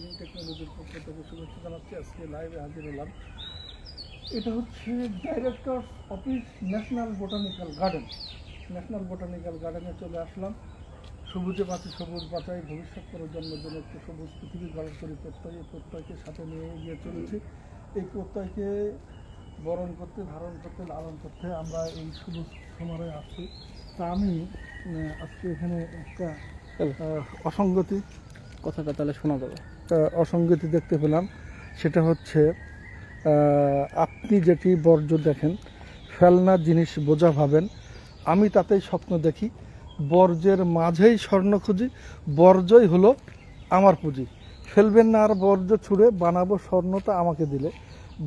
Green টেকনোলজির পক্ষ থেকে শুভেচ্ছা জানাচ্ছি। আজকে লাইভে হাজির হলাম। এটা হচ্ছে director office national botanical garden national botanical গার্ডেনে চলে আসলাম। সবুজে পাচ্ছে সবুজ বাঁচাই ভবিষ্যৎ প্রজন্মের জন্য একটি সবুজ পৃথিবী গড়ার করি প্রত্যয় এই প্রত্যয়কে সাথে নিয়ে এগিয়ে চলেছি। এই প্রত্যয়কে বরণ করতে ধারণ করতে লালন করতে আমরা এই সবুজ সমারোহে আসছি। তা আমি আজকে এখানে একটা অসঙ্গতি কথাটা তাহলে শোনা যাবে। আহ, অসঙ্গতি দেখতে পেলাম সেটা হচ্ছে আপনি যেটি বর্জ্য দেখেন ফেলনা জিনিস বোঝা ভাবেন আমি তাতেই স্বপ্ন দেখি বর্জ্যের মাঝেই স্বর্ণ খুঁজি বর্জ্যই হলো আমার পুঁজি। ফেলবেন না আর বর্জ্য ছুঁড়ে বানাবো স্বর্ণতা আমাকে দিলে।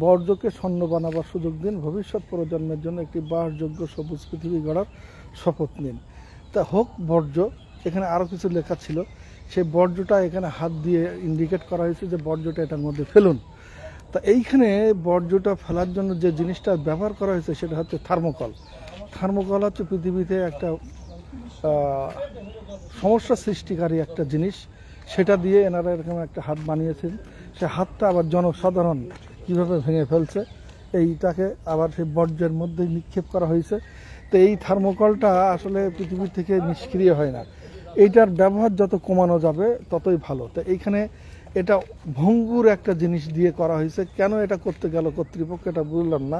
বর্জ্যকে স্বর্ণ বানাবার সুযোগ দিন ভবিষ্যৎ প্রজন্মের জন্য একটি বাসযোগ্য সবুজ পৃথিবী গড়ার শপথ নিন। তা হোক বর্জ্য এখানে আরও কিছু লেখা ছিল। সেই বর্জ্যটা এখানে হাত দিয়ে ইন্ডিকেট করা হয়েছে যে বর্জ্যটা এটার মধ্যে ফেলুন। তা এইখানে বর্জ্যটা ফেলার জন্য যে জিনিসটা ব্যবহার করা হয়েছে সেটা হচ্ছে থার্মোকল। থার্মোকল হচ্ছে পৃথিবীতে একটা সমস্যা সৃষ্টিকারী একটা জিনিস। সেটা দিয়ে এনারা এরকম একটা হাত বানিয়েছেন। সে হাতটা আবার জনসাধারণ কীভাবে ভেঙে ফেলছে, এইটাকে আবার সেই বর্জ্যের মধ্যে নিক্ষেপ করা হয়েছে। তো এই থার্মোকলটা আসলে পৃথিবী থেকে নিষ্ক্রিয় হয় না। এইটার ব্যবহার যত কমানো যাবে, ততই ভালো। তো এইখানে এটা ভঙ্গুর একটা জিনিস দিয়ে করা হয়েছে। কেন এটা করতে গেল কর্তৃপক্ষ এটা বুঝলাম না।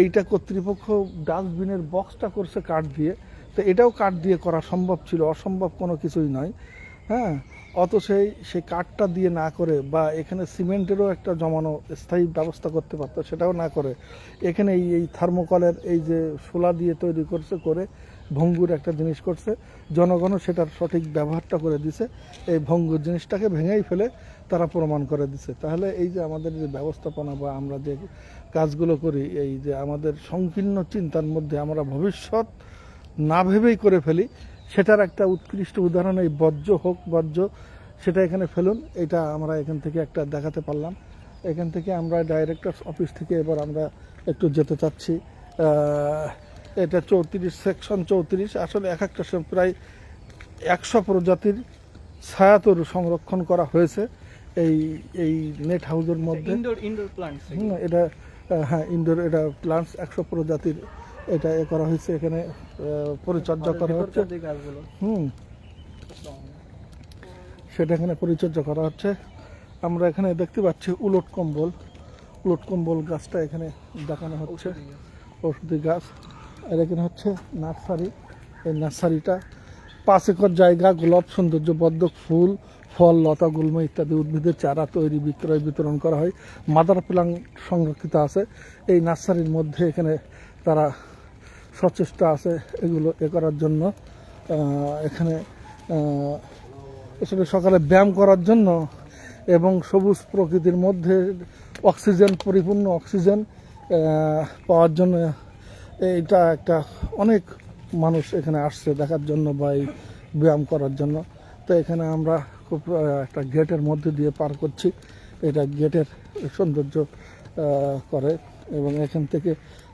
এইটা কর্তৃপক্ষ ডাস্টবিনের বক্সটা করছে কাঠ দিয়ে। তো এটাও কাঠ দিয়ে করা সম্ভব ছিল, অসম্ভব কোনো কিছুই নয়। হ্যাঁ অত সেই সে কাঠটা দিয়ে না করে বা এখানে সিমেন্টেরও একটা জমানো স্থায়ী ব্যবস্থা করতে পারতো, সেটাও না করে। এখানে এই এই থার্মোকলের এই যে শোলা দিয়ে তৈরি করছে, করে ভঙ্গুর একটা জিনিস করছে। জনগণও সেটার সঠিক ব্যবহারটা করে দিছে। এই ভঙ্গুর জিনিসটাকে ভেঙেই ফেলে তারা প্রমাণ করে দিছে। তাহলে এই যে আমাদের যে ব্যবস্থাপনা বা আমরা যে কাজগুলো করি, এই যে আমাদের সংকীর্ণ চিন্তার মধ্যে আমরা ভবিষ্যৎ না ভেবেই করে ফেলি, সেটার একটা উৎকৃষ্ট উদাহরণ এই বর্জ্য হোক, বর্জ্য সেটা এখানে ফেলুন। এটা আমরা এখান থেকে একটা দেখাতে পারলাম। এখান থেকে আমরা ডাইরেক্টর অফিস থেকে এবার আমরা একটু যেতে চাচ্ছি। এটা চৌত্রিশ সেকশন চৌত্রিশ। আসলে এক একটা প্রায় একশো প্রজাতির ছায়াতরু সংরক্ষণ করা হয়েছে এই এই নেট মধ্যে। ইনডোর ইনডোর হুম, এটা হ্যাঁ ইনডোর এটা প্লান্টস একশো প্রজাতির এটা এ করা হয়েছে এখানে পরিচর্যা করা হচ্ছে। হুম। সেটা এখানে পরিচর্যা করা হচ্ছে। আমরা এখানে দেখতে পাচ্ছি উলট কম্বল। উলট কম্বল গাছটা এখানে দেখানো হচ্ছে। ওষুধি গাছ। আর এখানে হচ্ছে নার্সারি। এই নার্সারিটা পাঁচ একর জায়গা, গোলাপ সৌন্দর্য বদ্ধ ফুল, ফল, লতা, গুল্ম ইত্যাদি উদ্ভিদের চারা তৈরি, বিক্রয়, বিতরণ করা হয়। মাদার প্লাং সংরক্ষিত আছে। এই নার্সারির মধ্যে এখানে তারা সচেষ্ট আছে এগুলো এ করার জন্য। এখানে আসলে সকালে ব্যায়াম করার জন্য এবং সবুজ প্রকৃতির মধ্যে অক্সিজেন, পরিপূর্ণ অক্সিজেন পাওয়ার জন্য এইটা একটা অনেক মানুষ এখানে আসছে দেখার জন্য বা এই ব্যায়াম করার জন্য। তো এখানে আমরা খুব একটা গেটের মধ্যে দিয়ে পার করছি। এটা গেটের সৌন্দর্য করে এবং এখান থেকে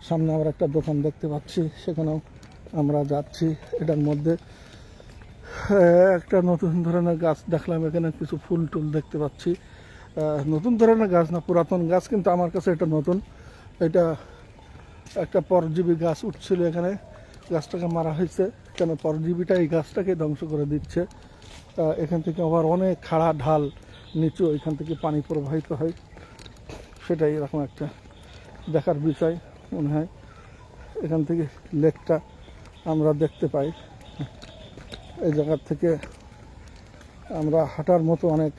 সামনে আমরা একটা দোকান দেখতে পাচ্ছি। সেখানেও আমরা যাচ্ছি এটার মধ্যে। একটা নতুন ধরনের গাছ দেখলাম। এখানে কিছু ফুল টুল দেখতে পাচ্ছি। নতুন ধরনের গাছ না, পুরাতন গাছ, কিন্তু আমার কাছে এটা নতুন। এটা একটা পরজীবী গাছ উঠছিল এখানে। গাছটাকে মারা হয়েছে। কেন? পরজীবীটা এই গাছটাকে ধ্বংস করে দিচ্ছে। এখান থেকে আবার অনেক খাড়া ঢাল নিচু এখান থেকে পানি প্রবাহিত হয়। সেটাই এরকম একটা দেখার বিষয় মনে হয়। এখান থেকে লেকটা আমরা দেখতে পাই। এই জায়গার থেকে আমরা হাঁটার মতো অনেক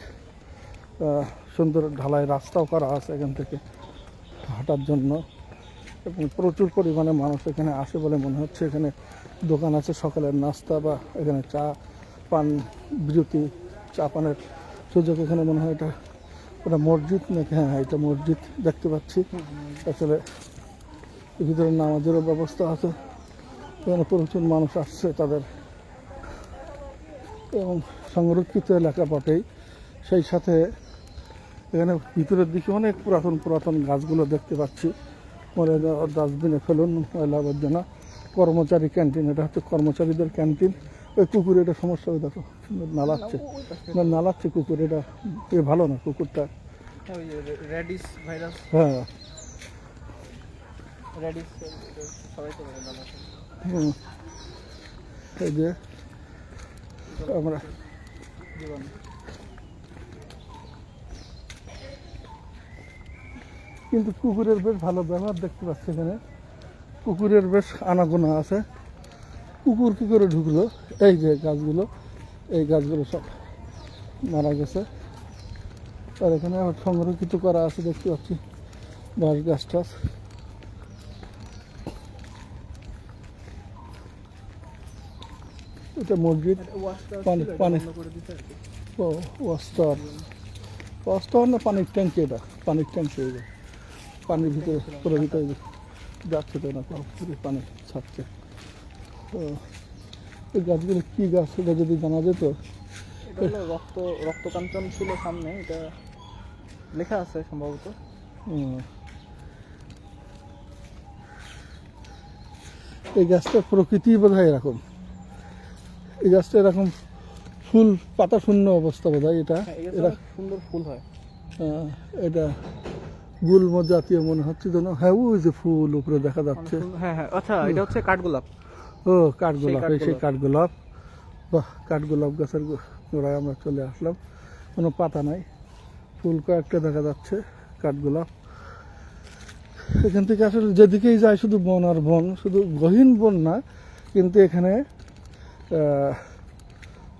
সুন্দর ঢালাই রাস্তাও করা আছে এখান থেকে হাঁটার জন্য। এবং প্রচুর পরিমাণে মানুষ এখানে আসে বলে মনে হচ্ছে। এখানে দোকান আছে, সকালের নাস্তা বা এখানে চা পান, বিরতি, চা পানের সুযোগ এখানে মনে হয় এটা ওটা মসজিদ নাকি? হ্যাঁ এটা মসজিদ দেখতে পাচ্ছি। আসলে ভিতরে নামাজেরও ব্যবস্থা আছে। এখানে প্রচুর মানুষ আসছে তাদের। এবং সংরক্ষিত এলাকা বটেই। সেই সাথে এখানে ভিতরের দিকে অনেক পুরাতন পুরাতন গাছগুলো দেখতে পাচ্ছি। মনে ডাস্টবিনে ফেলুন ময়লা আবর্জনা কর্মচারী ক্যান্টিন এটা হচ্ছে কর্মচারীদের ক্যান্টিন। ওই কুকুর এটা সমস্যা হয়ে দেখো নালাচ্ছে। না, নালাচ্ছে কুকুর এটা এ ভালো না কুকুরটা। হ্যাঁ। এই যে আমরা কিন্তু কুকুরের বেশ ভালো ব্যবহার দেখতে পাচ্ছি এখানে। কুকুরের বেশ আনাগোনা আছে। কুকুর কী করে ঢুকলো? এই যে গাছগুলো এই গাছগুলো সব মারা গেছে। আর এখানে আবার সংরক্ষিত করা আছে দেখতে পাচ্ছি বাঁশ গাছ টাছ। এটা মসজিদ পানি- পানি। ও ওয়াস্টার ওয়াস্টার না পানির ট্যাঙ্কি এটা? পানির ট্যাঙ্কি এটা পানির ভিতরে পুরো ভিতরে যাচ্ছে তো না পুরো পানি ছাড়ছে। তো এই গাছগুলো কী গাছ এটা যদি জানা যেত? রক্ত রক্তকাঞ্চন ছিল সামনে এটা লেখা আছে সম্ভবত। এই গাছটার প্রকৃতি বোধ হয় এরকম। এই গাছটা এরকম ফুল পাতা শূন্য অবস্থা বোধ হয় এটা হ্যাঁ, সুন্দর ফুল হয় এটা গুল্ম জাতীয় মনে হচ্ছে যেন হ্যাঁ ওই যে ফুল উপরে দেখা যাচ্ছে। হ্যাঁ হ্যাঁ আচ্ছা এটা হচ্ছে কাঠগোলাপ। ও কাঠগোলাপ এই সেই কাঠগোলাপ। বাহ কাঠগোলাপ গাছের গোড়ায় আমরা চলে আসলাম। কোনো পাতা নাই। ফুল কয়েকটা দেখা যাচ্ছে কাঠগোলাপ। এখান থেকে আসলে যেদিকেই যায় শুধু বন আর বন শুধু গহীন বন না কিন্তু এখানে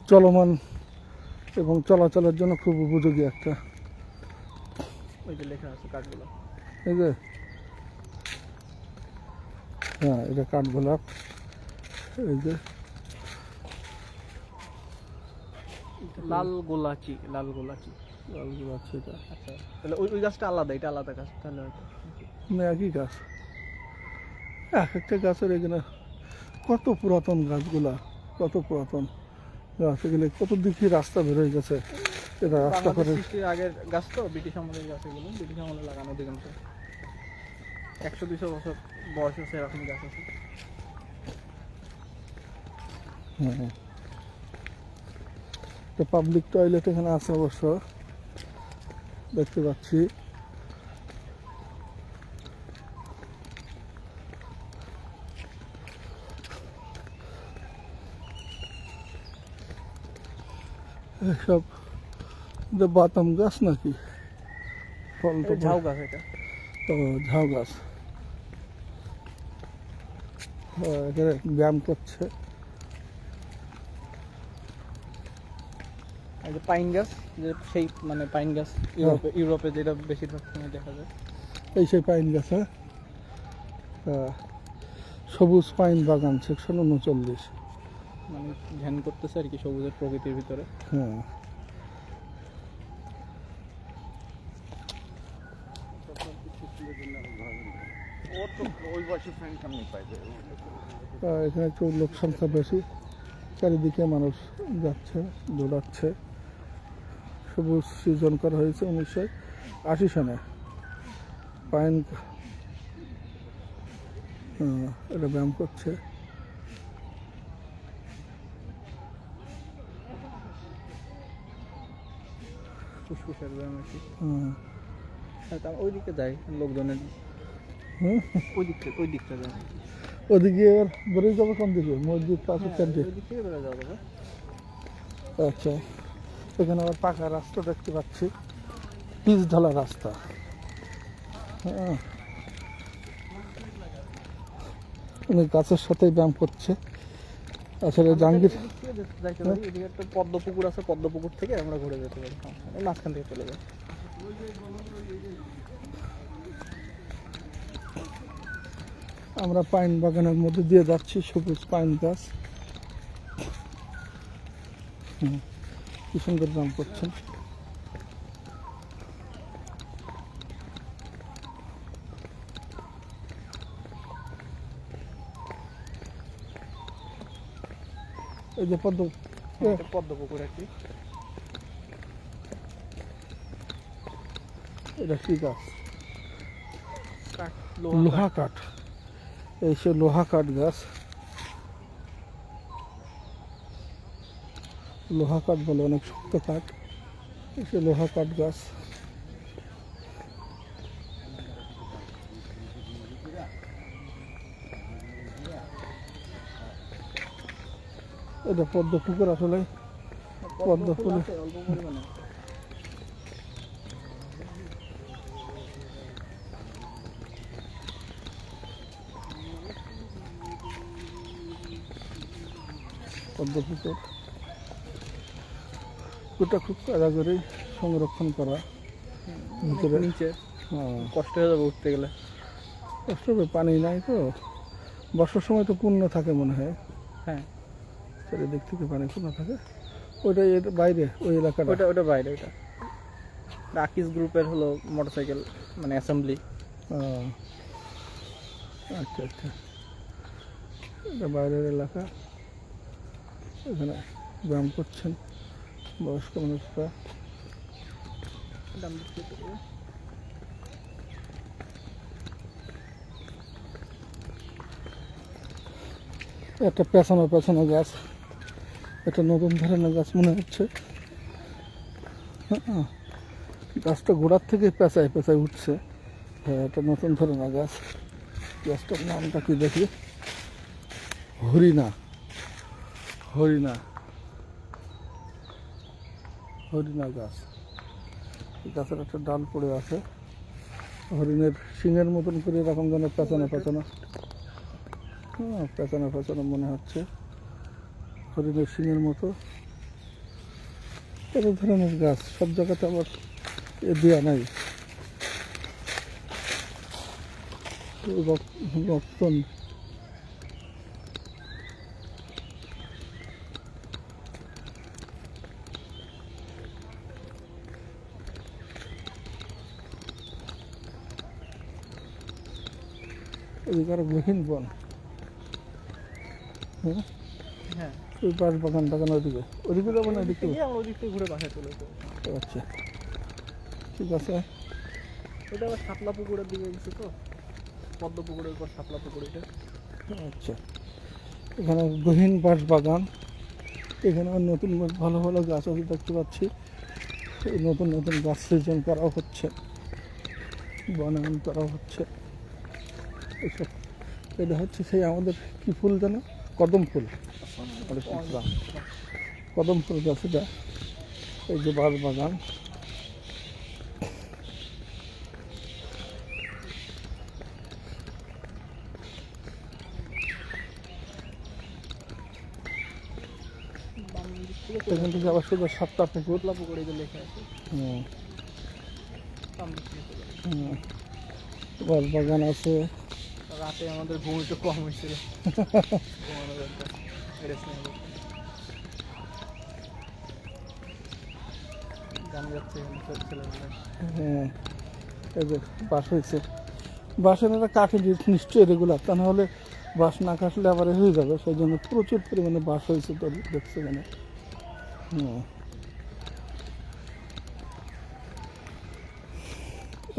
চলমান এবং চলাচলের জন্য খুব উপযোগী একটা ওই যে লেখা আছে কাঠগোলাপ এই যে। হ্যাঁ এটা কাঠগোলাপ এই যে। লাল গোলাচি লাল গোলাচি। এটা। আচ্ছা তাহলে ওই ওই গাছটা আলাদা এটা আলাদা গাছ তাহলে হয়তো। না একই গাছ। এক একটা গাছের এখানে কত পুরাতন গাছগুলা কত পুরাতন। গাছ এগুলো কত দিকে রাস্তা বের হয়ে গেছে? এটা রাস্তা করে আগের গাছ তো ব্রিটিশ আমলের গাছ এগুলো। ব্রিটিশ আমলে লাগানো দিগন্ত একশো দুশো বছর বয়স আছে এরকম গাছ আছে। হ্যাঁ পাবলিক টয়লেট এখানে আছে অবশ্য। দেখতে পাচ্ছি। এসব বাতাম গাছ নাকি? ফল তো ঝাউ গাছ এটা। ও ঝাউ গাছ। হ্যাঁ, এখানে ব্যায়াম করছে। যে পাইন গাছ যে সেই মানে পাইন গাছ ইউরোপে ইউরোপে যেটা বেশিরভাগ সময় দেখা যায়। এই সেই পাইন গাছ হ্যাঁ? হ্যাঁ। সবুজ পাইন বাগান সেকশন উনচল্লিশ মানে ধ্যান করতেছে আর কি সবুজের প্রকৃতির ভিতরে। হ্যাঁ এখানে একটু লোক সংখ্যা বেশি। চারিদিকে মানুষ যাচ্ছে দৌড়াচ্ছে। সবুজ সৃজন করা হয়েছে উনিশশো আশি পাইন হ্যাঁ, এটা ব্যায়াম করছে। ফুসফুসের ব্যায়াম আর কি ওই দিকে যায় লোকজনের। হুম? ওই দিক থেকে ওই দিকটা যায় ওদিকে এবার বেরোয় যাব কোন দিকে? মসজিদ হ্যাঁ, আচ্ছা এখানে আবার পাকা রাস্তা দেখতে পাচ্ছি। পিচ ঢালা রাস্তা। হ্যাঁ। উনি গাছের সাথে ব্যায়াম করছে। আসলে জাহাঙ্গীর এদিক থেকে যে- যাইতে পারি এদিকে একটা পদ্ম পুকুর আছে পদ্ম পুকুর থেকে আমরা ঘুরে যেতে পারি। মাঝখান থেকে চলে যাই। আমরা পাইন বাগানের মধ্যে দিয়ে যাচ্ছি সবুজ পাইন গাছ। হুম, কি সুন্দর দাম করছেন এই যে পদ্ম পদ্ম পুকুর আর কি। এটা কি গাছ? লোহা কাঠ। এই সে লোহা কাঠ গাছ। লোহা কাঠ বলে অনেক শক্ত কাঠ। সে লোহা কাঠ গাছ। এটা পদ্ম পুকুর আসলে পদ্ম ফুল। পদ্ম পুকুর পুকুরটা খুব কারাগরি সংরক্ষণ করা। ভিতরে নিচে। হ্যাঁ। কষ্ট হয়ে যাবে উঠতে গেলে। কষ্ট হবে পানি নাই তো। বর্ষার সময় তো পূর্ণ থাকে মনে হয়। হ্যাঁ। চারিদিক থেকে পানি পূর্ণ থাকে? ওইটা এর বাইরে ওই এলাকাটা। ওটা ওটা বাইরে ওটা রাকিস গ্রুপের হলো মোটরসাইকেল মানে অ্যাসেম্বলি। আচ্ছা আচ্ছা। এটা বাইরের এলাকা। এখানে ব্যায়াম করছেন বয়স্ক মানুষরা। একটা পেছানো পেছানো গাছ এটা নতুন ধরনের গাছ মনে হচ্ছে। হ্যাঁ, গাছটা গোড়ার থেকে পেঁচায় পেঁচায় উঠছে। হ্যাঁ এটা নতুন ধরনের গাছ। গাছটার নামটা কি দেখি? হরিণা। হরিণা। হরিণা গাছ। গাছের একটা ডাল পড়ে আছে। হরিণের শিঙের মতন করে এরকম যেন পেঁচানো পেঁচানো। হ্যাঁ পেঁচানো পেঁচানো মনে হচ্ছে। হরিণের শিঙের মতো। কত ধরনের গাছ, সব জায়গাতে আবার এ দেওয়া নাই। রক- রক্তন এদিকে আরও গহীন বন। হ্যাঁ? ওই পাশ বাগান যাব না এদিকে ওদিক থেকে ঘুরে বাসায় চলে যাব। আচ্ছা। ঠিক আছে। ওটা আবার শাপলা পুকুরের দিকে গেছে তো? পদ্ম পুকুরের পর শাপলা পুকুর এটা। আচ্ছা। এখানে গহীন বাঁশ বাগান। এখানে নতুন ভালো ভালো গাছ আছে দেখতে পাচ্ছি। নতুন নতুন গাছ সৃজন করা হচ্ছে। বনায়ন করা হচ্ছে। এসব। এটা হচ্ছে সেই আমাদের কি ফুল যেন? কদম ফুল। ওটা শুনছিলাম। কদম ফুল এই যে বাঁশ বাগান। এখান থেকে আবার সোজা সাতটা পুকুর পুকুর লেখা আছে। বাগান আছে। রাতে আমাদের ঘুম একটু কম হয়েছিল। হ্যাঁ বাস হয়েছে। বাসের নিশ্চয়ই রেগুলার তা নাহলে বাস না কাটলে আবার হয়ে যাবে, সেই জন্য প্রচুর পরিমাণে বাস হয়েছে তো দেখছে হুম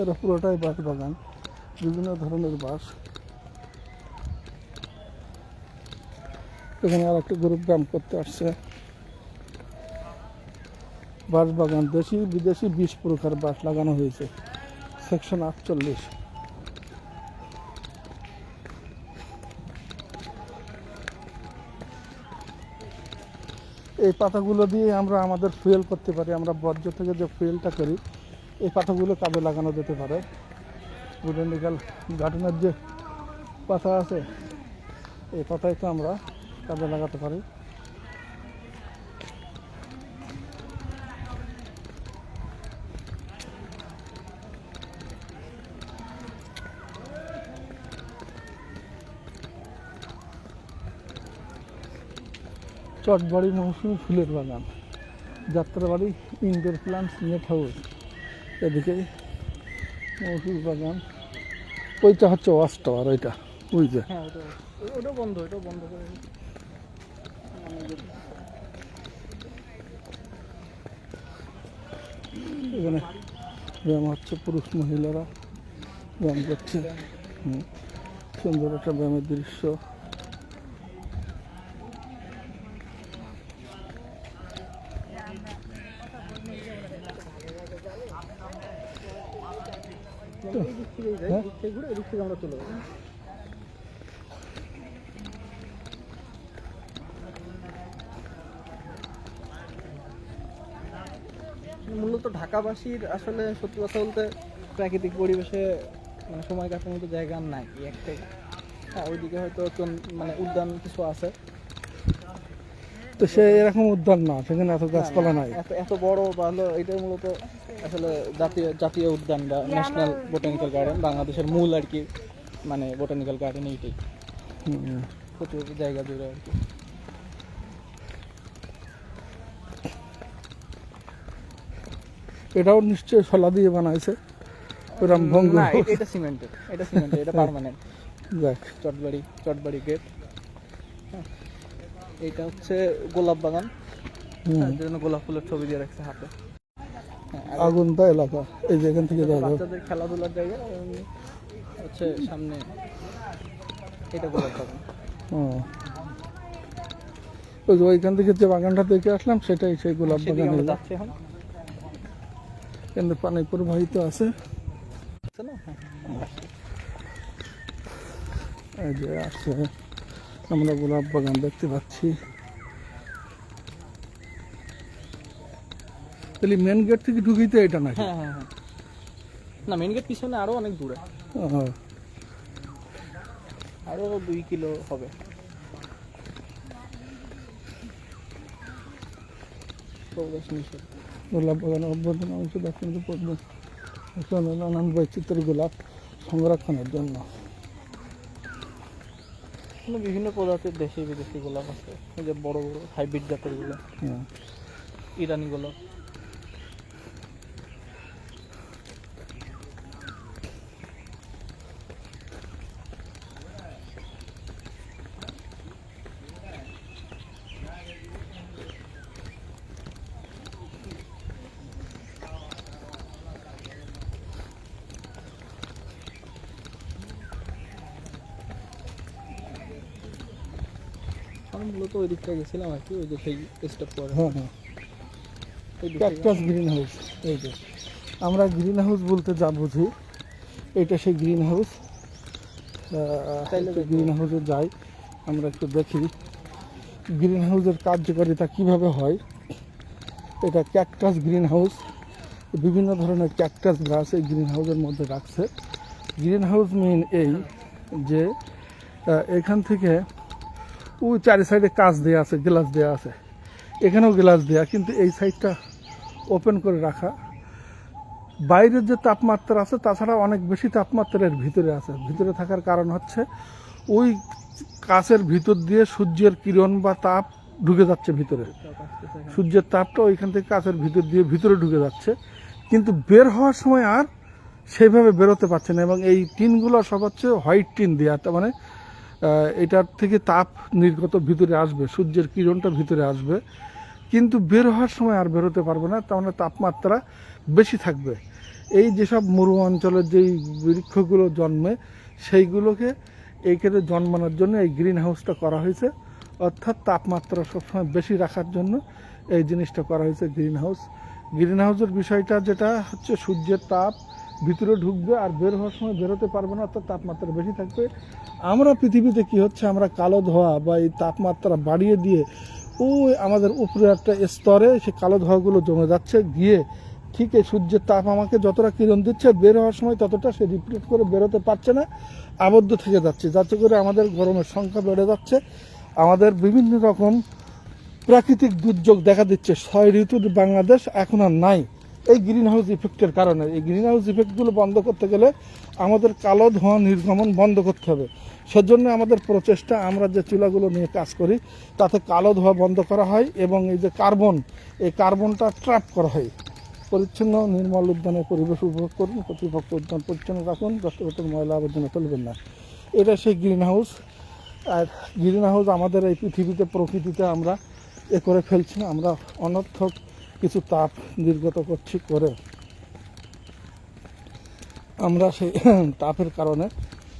এটা পুরোটাই বাঁশ বাগান, বিভিন্ন ধরনের বাস এখানে আর একটা গ্রুপ ব্যায়াম করতে আসছে। বাঁশ বাগান দেশি, বিদেশি বিশ প্রকার বাঁশ লাগানো হয়েছে। সেকশন আটচল্লিশ। এই পাতাগুলো দিয়ে আমরা আমাদের ফুয়েল করতে পারি। আমরা বর্জ্য থেকে যে ফুয়েলটা করি, এই পাতাগুলো কাজে লাগানো যেতে পারে। বোটানিক্যাল গার্ডেনের যে পাতা আছে, এই পাতায় তো আমরা কাজে লাগাতে পারি। চটবাড়ি মৌসুমি ফুলের বাগান। Jatrabari indoor plants net house এদিকে মৌসুমি বাগান। ওইটা হচ্ছে ওয়াশ টাওয়ার ওইটা। ওই হ্যাঁ ওটা ও- ওটাও বন্ধ ওটাও বন্ধ করে এখানে ব্যায়াম হচ্ছে পুরুষ মহিলারা ব্যায়াম করছে। সুন্দর একটা ব্যায়ামের দৃশ্য। হ্যাঁ ঢাকাবাসীর আসলে সত্যি কথা বলতে প্রাকৃতিক পরিবেশে মানে সময় কাটানোর মতো জায়গা নাই একটাই। হ্যাঁ ওইদিকে হয়তো মানে উদ্যান কিছু আছে। তো সে এরকম উদ্যান না সেখানে এত গাছপালা নাই। এত বড় ভালো এটাই মূলত আসলে জাতীয় জাতীয় উদ্যান বা ন্যাশনাল বোটানিক্যাল গার্ডেন বাংলাদেশের মূল আর কি মানে বোটানিক্যাল গার্ডেন এইটাই। প্রচুর জায়গা জুড়ে আর কি। এটাও নিশ্চয়ই শলা দিয়ে বানাইছে। ওরম ভঙ্গ না এটা- এটা সিমেন্টেড এটা সিমেন্টেড এটা পার্মানেন্ট যাক। চটবাড়ি চটবাড়ি গেট এটা হচ্ছে গোলাপ বাগান। জন্য গোলাপ ফুলের ছবি দিয়ে রাখছে হাতে। হ্যাঁ, আর আগুনটা এলাকা। এই যে এখান থেকে যাবে। বাচ্চাদের খেলাধুলার জায়গা হচ্ছে সামনে এটা গোলাপ বাগান। ও। ওই যে ওইখান থেকে যে বাগানটা দেখে আসলাম সেটাই সেই গোলাপ বাগান যাচ্ছি এখন। কিন্তু পানি প্রবাহিত আছে। আছে না এই যে আসছে আমরা গোলাপ বাগান দেখতে পাচ্ছি। তাহলে মেন গেট থেকে ঢুকিতে এটা হ্যাঁ হ্যাঁ হ্যাঁ। না মেন গেট পিছনে আরও অনেক দূরে। আরও দুই কিলো হবে। প্রবেশ নিষেধ। গোলাপ বাগান অভ্যন্তরীণ অংশ দক্ষিণ পদ্ম নানান বৈচিত্র্যের গোলাপ সংরক্ষণের জন্য। বিভিন্ন প্রজাতির দেশি বিদেশি গোলাপ আছে। এই যে বড় বড় হাইব্রিড জাতের গোলাপ হ্যাঁ। ইরানি গোলাপ। মূলত ওই দিকটা গেছিলাম আর কি ওই যে সেই স্টেপ করে হ্যাঁ হ্যাঁ। ক্যাকটাস গ্রিন হাউস এই যে আমরা গ্রিন হাউস বলতে যা বুঝি এটা সেই গ্রিন হাউস গ্রিন হাউসে যাই আমরা একটু দেখি। গ্রিন হাউসের কার্যকারিতা কীভাবে হয়? এটা ক্যাকটাস গ্রিন হাউস বিভিন্ন ধরনের ক্যাকটাস গাছ এই গ্রিন হাউসের মধ্যে রাখছে। গ্রিন হাউস মেন এই যে এখান থেকে ওই চারি সাইডে কাজ দেওয়া আছে, গ্লাস দেওয়া আছে। এখানেও গ্লাস দেওয়া কিন্তু এই সাইডটা ওপেন করে রাখা। বাইরের যে তাপমাত্রা আছে, তাছাড়া অনেক বেশি তাপমাত্রার ভিতরে আছে। ভিতরে থাকার কারণ হচ্ছে, ওই কাছের ভিতর দিয়ে সূর্যের কিরণ বা তাপ ঢুকে যাচ্ছে ভিতরে। সূর্যের তাপটা ওইখান থেকে কাছের ভিতর দিয়ে ভিতরে ঢুকে যাচ্ছে। কিন্তু বের হওয়ার সময় আর সেইভাবে বেরোতে পারছে না, এবং এই টিনগুলো সব হচ্ছে হোয়াইট টিন দেওয়া মানে এটার থেকে তাপ নির্গত ভিতরে আসবে, সূর্যের কিরণটা ভিতরে আসবে। কিন্তু বের হওয়ার সময় আর বেরোতে পারবে না, তার মানে তাপমাত্রা বেশি থাকবে। এই যেসব মরু অঞ্চলের যেই বৃক্ষগুলো জন্মে, সেইগুলোকে এইখানে জন্মানোর জন্য এই গ্রিন হাউসটা করা হয়েছে। অর্থাৎ তাপমাত্রা সবসময় বেশি রাখার জন্য এই জিনিসটা করা হয়েছে গ্রিন হাউস। গ্রিন হাউসের বিষয়টা যেটা হচ্ছে সূর্যের তাপ ভিতরে ঢুকবে আর বের হওয়ার সময় বেরোতে পারবে না, অর্থাৎ তাপমাত্রা বেশি থাকবে। আমরা পৃথিবীতে কি হচ্ছে? আমরা কালো ধোয়া বা এই তাপমাত্রা বাড়িয়ে দিয়ে ওই আমাদের উপরে একটা স্তরে সে কালো ধোঁয়াগুলো জমে যাচ্ছে, গিয়ে ঠিক এই সূর্যের তাপ আমাকে যতটা কিরণ দিচ্ছে, বের হওয়ার সময় ততটা সে রিফ্লেক্ট করে বেরোতে পারছে না, আবদ্ধ থেকে যাচ্ছে। যাতে করে আমাদের গরমের সংখ্যা বেড়ে যাচ্ছে। আমাদের বিভিন্ন রকম প্রাকৃতিক দুর্যোগ দেখা দিচ্ছে। ছয় ঋতুর বাংলাদেশ এখন আর নাই। এই গ্রিন হাউস ইফেক্টের কারণে। এই গ্রিন হাউস ইফেক্টগুলো বন্ধ করতে গেলে আমাদের কালো ধোঁয়া নির্গমন বন্ধ করতে হবে। সেজন্য আমাদের প্রচেষ্টা, আমরা যে চুলাগুলো নিয়ে কাজ করি, তাতে কালো ধোঁয়া বন্ধ করা হয় এবং এই যে কার্বন, এই কার্বনটা ট্র্যাপ করা হয়। পরিচ্ছন্ন, নির্মল উদ্যানের পরিবেশ উপভোগ করুন, কর্তৃপক্ষ উদ্যান পরিচ্ছন্ন রাখুন দশটা ময়লা আবর্জনা তুলবেন না। এটা সেই গ্রিন হাউস আর গ্রিন হাউস আমাদের এই পৃথিবীতে প্রকৃতিতে আমরা এ করে ফেলছি আমরা অনর্থক কিছু তাপ নির্গত করছি করে। আমরা সেই তাপের কারণে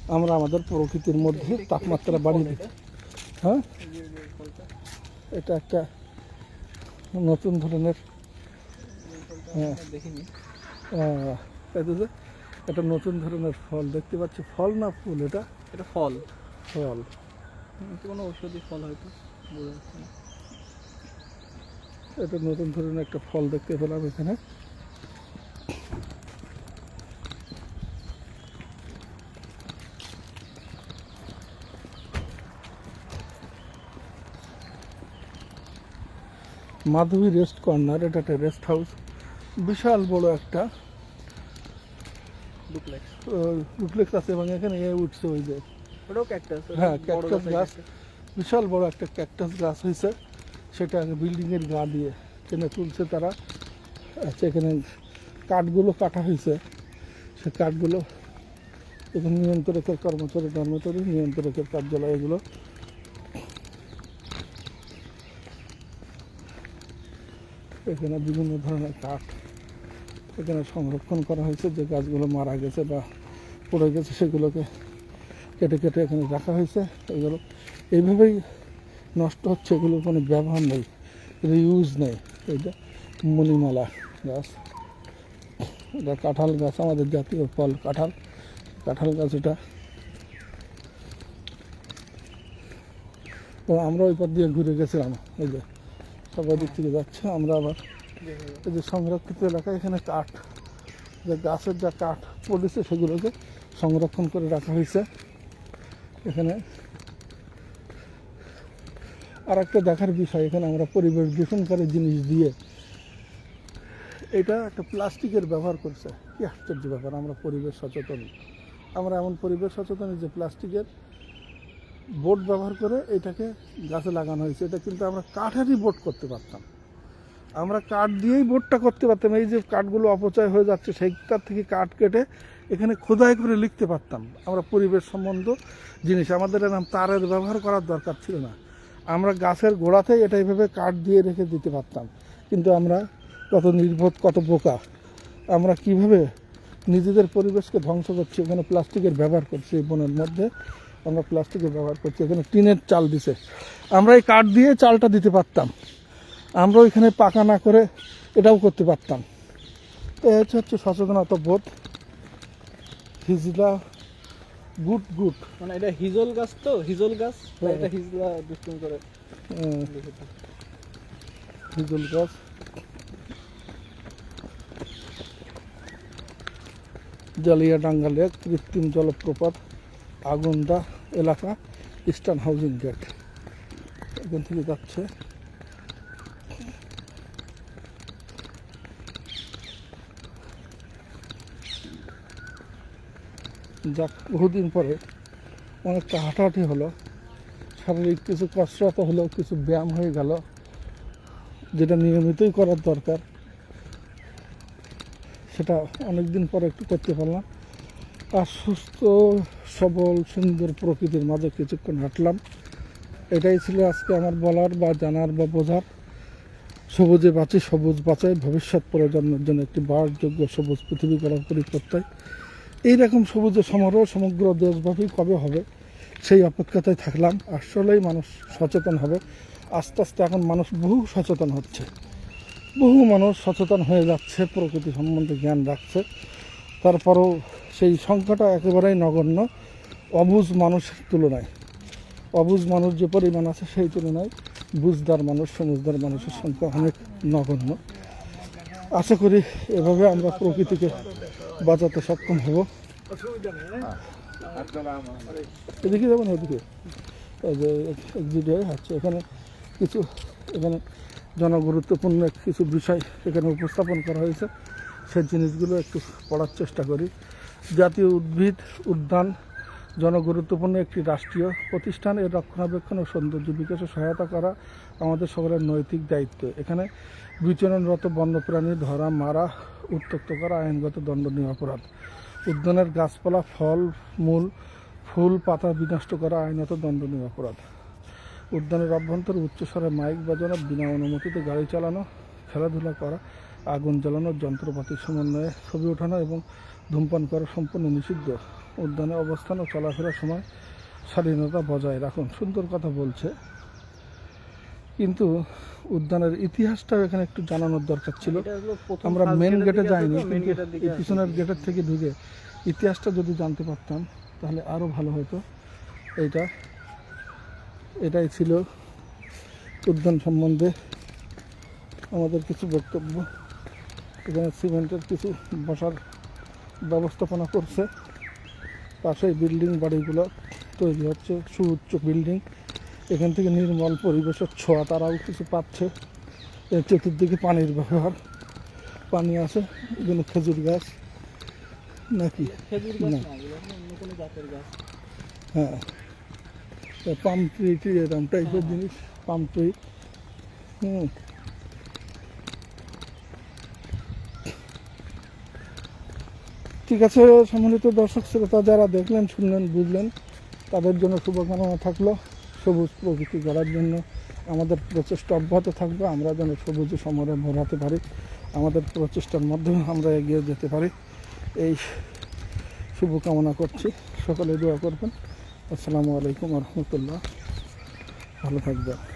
আমরা আমাদের প্রকৃতির মধ্যে তাপমাত্রা বাড়িয়ে দিচ্ছি হ্যাঁ? এটা একটা নতুন ধরনের হ্যাঁ। এটা একটা নতুন ধরনের ফল দেখতে পাচ্ছি। ফল না ফুল এটা? এটা ফল। ফল। কোনো ঔষধি ফল হয়তো বোঝা যাচ্ছে না। এটা নতুন ধরনের একটা ফল দেখতে পেলাম এখানে। মাধবী রেস্ট কর্নার এটা একটা রেস্ট হাউস। বিশাল বড় একটা ডুপ্লেক্স। আছে এবং এখানে এ উঠছে ওই যে। ওটাও ক্যাকটাস হ্যাঁ, গাছ। বিশাল বড় একটা ক্যাকটাস গাছ হয়েছে। সেটা বিল্ডিংয়ের গা দিয়ে টেনে তুলছে তারা। আচ্ছা এখানে কাঠগুলো কাটা হয়েছে। সে কাঠগুলো এখানে নিয়ন্ত্রকের কর্মচারী কর্মচারী, নিয়ন্ত্রকের কার্যালয়, এগুলো। এখানে বিভিন্ন ধরনের কাঠ এখানে সংরক্ষণ করা হয়েছে। যে গাছগুলো মারা গেছে বা পড়ে গেছে সেগুলোকে কেটে কেটে এখানে রাখা হয়েছে। এগুলো এইভাবেই নষ্ট হচ্ছে, এগুলো কোনো ব্যবহার নেই ইউজ নেই। এটা মণিমালা গাছ, এটা কাঁঠাল গাছ, আমাদের জাতীয় ফল কাঁঠাল। কাঁঠাল গাছ এটা। তো আমরা ওই পথ দিয়ে ঘুরে গেছিলাম, এই যে সবাই দিক থেকে যাচ্ছে, আমরা আবার এই যে সংরক্ষিত এলাকা এখানে কাঠ, যে গাছের যা কাঠ পড়েছে সেগুলোকে সংরক্ষণ করে রাখা হয়েছে। এখানে আর একটা দেখার বিষয়, এখানে আমরা পরিবেশ দূষণকারী জিনিস দিয়ে এটা একটা প্লাস্টিকের ব্যবহার করছে। কি আশ্চর্য ব্যাপার, আমরা পরিবেশ সচেতন। আমরা এমন পরিবেশ সচেতন যে প্লাস্টিকের বোর্ড ব্যবহার করে এটাকে গাছে লাগানো হয়েছে। এটা কিন্তু আমরা কাঠেরই বোর্ড করতে পারতাম। আমরা কাঠ দিয়েই বোর্ডটা করতে পারতাম। এই যে কাঠগুলো অপচয় হয়ে যাচ্ছে সেইটার থেকে কাঠ কেটে এখানে খোদাই করে লিখতে পারতাম। আমরা পরিবেশ সম্বন্ধ জিনিস, আমাদের এরকম তারের ব্যবহার করার দরকার ছিল না। আমরা গাছের গোড়াতেই এটা এইভাবে কাঠ দিয়ে রেখে দিতে পারতাম। কিন্তু আমরা কত নির্বোধ, কত বোকা। আমরা কীভাবে নিজেদের পরিবেশকে ধ্বংস করছি, এখানে প্লাস্টিকের ব্যবহার করছি, এই বনের মধ্যে আমরা প্লাস্টিকের ব্যবহার করছি, এখানে টিনের চাল দিছে। আমরা এই কাঠ দিয়ে চালটা দিতে পারতাম। আমরা এখানে পাকা না করে এটাও করতে পারতাম। তো হচ্ছে হচ্ছে সচেতনতা বোধ। হিজলা গুড গুড মানে এটা হিজল গাছ তো? হিজল গাছ? হ্যাঁ। এটা হিজলা দুষ্টুমি করে। হিজল গাছ। জালিয়াডাঙ্গা লেক কৃত্রিম জলপ্রপাত আগুন্দা এলাকা ইস্টার্ন হাউজিং গেট এখান থেকে যাচ্ছে। যাক, বহুদিন পরে অনেকটা হাঁটাহাঁটি হলো। শারীরিক কিছু কসরত হলো, কিছু ব্যায়াম হয়ে গেল, যেটা নিয়মিতই করার দরকার। সেটা অনেক দিন পরে একটু করতে পারলাম। আর সুস্থ, সবল, সুন্দর প্রকৃতির মাঝে কিছুক্ষণ হাঁটলাম। এটাই ছিল আজকে আমার বলার বা জানার বা বোঝার। সবুজে বাঁচি, সবুজ বাঁচায় ভবিষ্যৎ প্রজন্মের জন্য একটি বাসযোগ্য সবুজ পৃথিবী করার পরিকর্তায় এইরকম সবুজ সমারোহ সমগ্র দেশব্যাপী কবে হবে, সেই অপেক্ষাতেই থাকলাম। আসলেই মানুষ সচেতন হবে। আস্তে আস্তে এখন মানুষ বহু সচেতন হচ্ছে। বহু মানুষ সচেতন হয়ে যাচ্ছে, প্রকৃতি সম্বন্ধে জ্ঞান রাখছে। তারপরেও সেই সংখ্যাটা একেবারেই নগণ্য। অবুজ মানুষের তুলনায়। অবুজ মানুষ যে পরিমাণ আছে সেই তুলনায় বুঝদার মানুষ, সমুজদার মানুষের সংখ্যা অনেক নগণ্য। আশা করি এভাবে আমরা প্রকৃতিকে বাঁচাতে সক্ষম হব। এদিকে যাবেন হয়ে আচ্ছা এখানে কিছু, এখানে জনগুরুত্বপূর্ণ কিছু বিষয় এখানে উপস্থাপন করা হয়েছে। সেই জিনিসগুলো একটু পড়ার চেষ্টা করি। জাতীয় উদ্ভিদ উদ্যান জনগুরুত্বপূর্ণ একটি রাষ্ট্রীয় প্রতিষ্ঠান। এর রক্ষণাবেক্ষণ ও সৌন্দর্য বিকাশে সহায়তা করা আমাদের সকলের নৈতিক দায়িত্ব। এখানে বিচরণরত বন্যপ্রাণী ধরা, মারা উত্তক্ত করা, আইনগত দণ্ডনীয় অপরাধ। উদ্যানের গাছপালা, ফল, মূল, ফুল, পাতা বিনষ্ট করা, আইনত দণ্ডনীয় অপরাধ। উদ্যানের অভ্যন্তরে উচ্চস্বরে মাইক বাজানো, বিনা অনুমতিতে গাড়ি চালানো, খেলাধুলা করা, আগুন জ্বালানোর যন্ত্রপাতির সমন্বয়ে ছবি ওঠানো এবং ধূমপান করা সম্পূর্ণ নিষিদ্ধ। উদ্যানে অবস্থান ও চলাফেরার সময় স্বাধীনতা বজায় রাখুন। সুন্দর কথা বলছে কিন্তু উদ্যানের ইতিহাসটাও এখানে একটু জানানোর দরকার ছিল। আমরা মেন গেটে যাইনি এই পিছনের গেটের থেকে ঢুকে ইতিহাসটা যদি জানতে পারতাম তাহলে আরও ভালো হতো। এইটা এটাই ছিল উদ্যান সম্বন্ধে আমাদের কিছু বক্তব্য। এখানে সিমেন্টের কিছু বসার ব্যবস্থাপনা করছে। পাশেই বিল্ডিং বাড়িগুলো তৈরি হচ্ছে সুউচ্চ বিল্ডিং এখান থেকে নির্মল পরিবেশের ছোঁয়া তারাও কিছু পাচ্ছে। এর চতুর্দিকে পানির ব্যবহার। পানি আছে এখানে খেজুর গাছ। নাকি? হ্যাঁ। পাম ট্রি ট্রি এরকম টাইপের জিনিস? Palm tree. হুম। ঠিক আছে সম্মানিত দর্শক শ্রোতা যারা দেখলেন শুনলেন বুঝলেন তাদের জন্য শুভকামনা থাকল। সবুজ প্রকৃতি গড়ার জন্য আমাদের প্রচেষ্টা অব্যাহত থাকবে। আমরা যেন সবুজ সমরে ভরাতে পারি। আমাদের প্রচেষ্টার মাধ্যমে আমরা এগিয়ে যেতে পারি। এই শুভকামনা করছি। সকলে দোয়া করবেন। আসসালামু আলাইকুম রহমতুল্লাহ। ভালো থাকবেন।